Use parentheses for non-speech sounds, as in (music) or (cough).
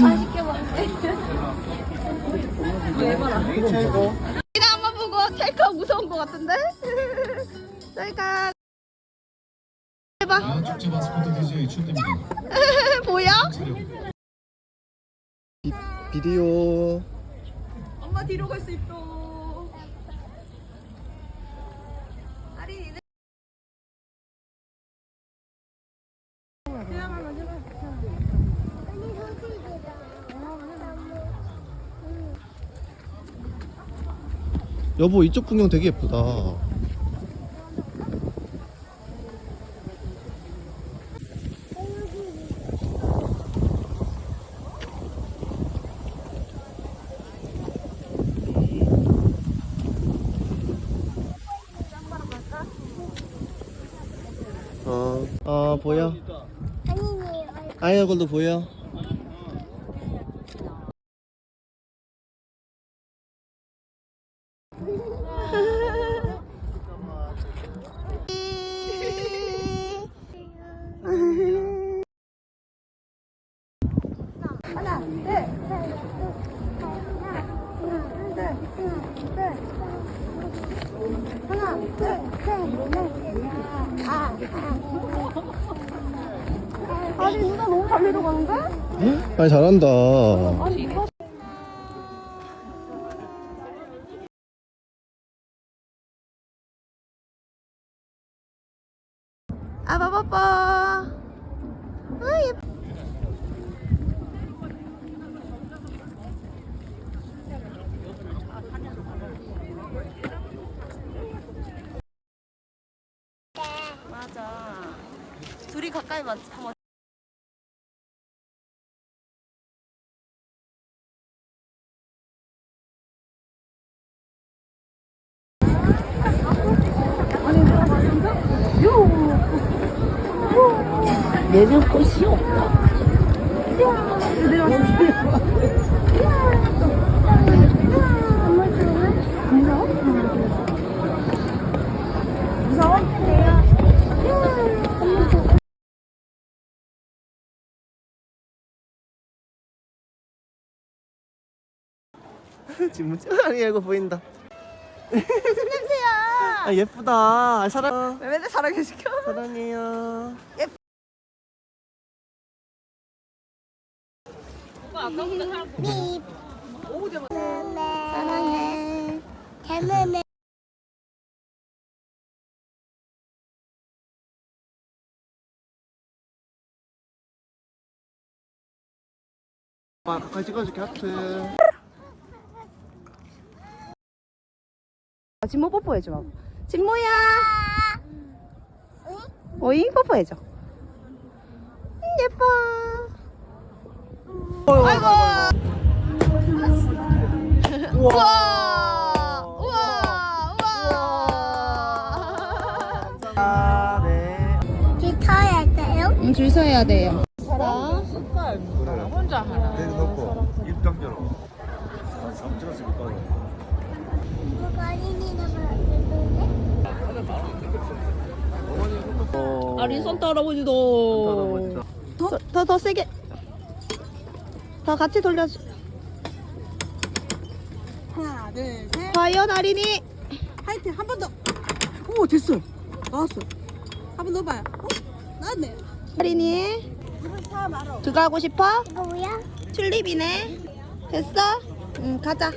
맛있게 먹네. 이나 한번 보고 찰칵 무서운 것 같은데? (laughs) 찰칵. 해봐. 축제 마스코트 DJ 춘입니다. (laughs) 보여? 비디오 엄마 뒤로 갈 수 있어. 여보 이쪽 풍경 되게 예쁘다 어, 어 보여? 아이 얼굴도 보여? 아니 누나 너무 잘 내려가는데? 아니 잘한다 아 바바빠. 아 예뻐. 맞아. 둘이 가까이 맞 한번. 내는 곳이 없다. (laughs) 지금 아니 이거 보인다 (laughs) 무슨 냄새야? 아 예쁘다 아, 사랑 왜 맨날 사랑해 시켜? 사랑해요 사랑해. 아 가까이 찍어줄게 하트 아, 진모 뽀뽀해줘. 봐. 진모야. 오잉 뽀뽀해줘. 음, 예뻐. 아이고. 우와. 우와. 우와. 아, 네. 타야 돼요? 응, 줄 서야 돼요. 입장료로. 아, 찍었을 못 받아. 뭐가 어린이나 보는데? 어... 아린 산타 할아버지도. 더, 더, 더 세게. 더 같이 돌려줘. 하나, 둘, 셋. 과연 아린이. 화이팅 한 번 더. 오 됐어. 나왔어. 한 번 넣어봐요. 어? 나왔네. 아린이. 말어. 그거 하고 싶어? 이거 뭐야? 튤립이네. 됐어? 응, 가자.